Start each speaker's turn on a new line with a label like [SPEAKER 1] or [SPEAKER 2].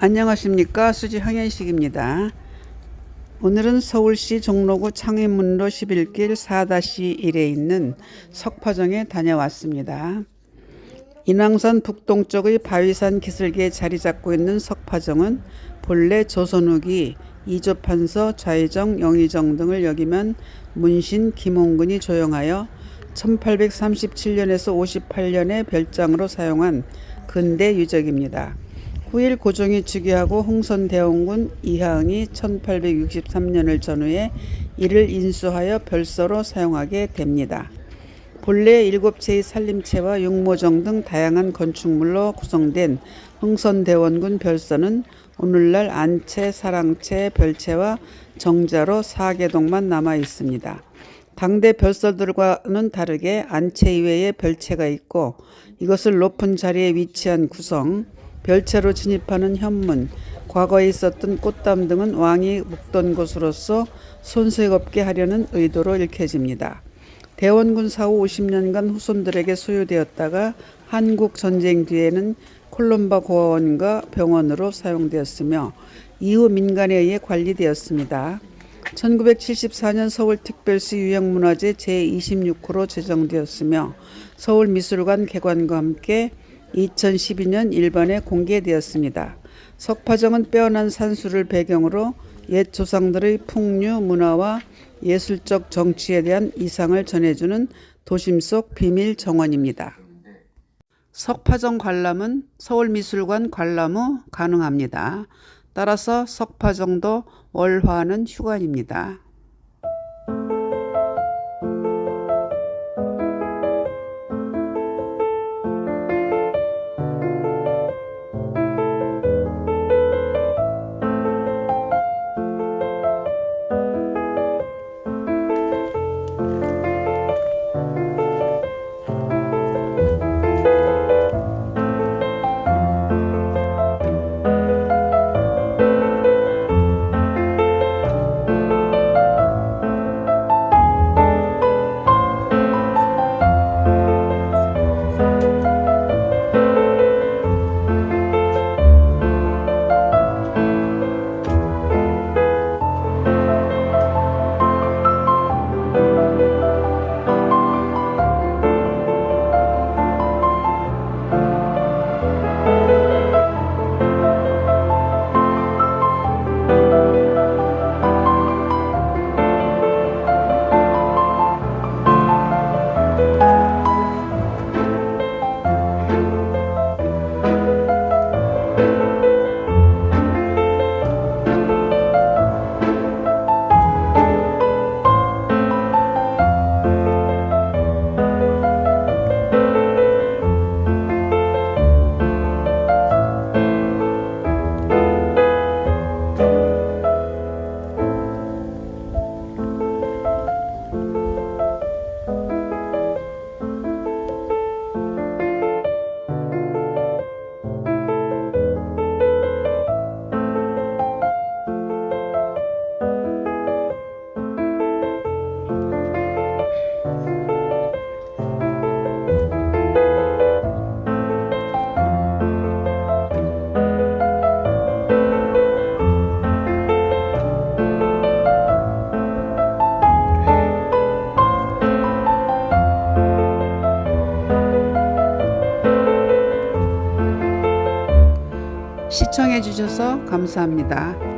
[SPEAKER 1] 안녕하십니까 수지 황현식입니다. 오늘은 서울시 종로구 창의문로 11길 4-1에 있는 석파정에 다녀왔습니다. 인왕산 북동쪽의 바위산 기슭에 자리 잡고 있는 석파정은 본래 조선 후기 이조판서 좌의정, 영의정 등을 역이면 문신 김홍근이 조용하여 1837년에서 58년에 별장으로 사용한 근대 유적입니다. 후일 고종이 즉위하고 홍선대원군 이하응이 1863년을 전후해 이를 인수하여 별서로 사용하게 됩니다. 본래 일곱 채의 살림채와 육모정 등 다양한 건축물로 구성된 흥선대원군 별서는 오늘날 안채, 사랑채, 별채와 정자로 4개동만 남아 있습니다. 당대 별서들과는 다르게 안채 이외에 별채가 있고 이것을 높은 자리에 위치한 구성, 별채로 진입하는 현문, 과거에 있었던 꽃담 등은 왕이 묵던 곳으로서 손색 없게 하려는 의도로 읽혀집니다. 대원군 사후 50년간 후손들에게 소유되었다가 한국 전쟁 뒤에는 콜롬바 고아원과 병원으로 사용되었으며 이후 민간에 의해 관리되었습니다. 1974년 서울특별시 유형문화재 제26호로 제정되었으며 서울미술관 개관과 함께 2012년 일본에 공개되었습니다. 석파정은 빼어난 산수를 배경으로 옛 조상들의 풍류, 문화와 예술적 정치에 대한 이상을 전해주는 도심 속 비밀 정원입니다. 석파정 관람은 서울미술관 관람 후 가능합니다. 따라서 석파정도 월화는 휴관입니다. 시청해 주셔서 감사합니다.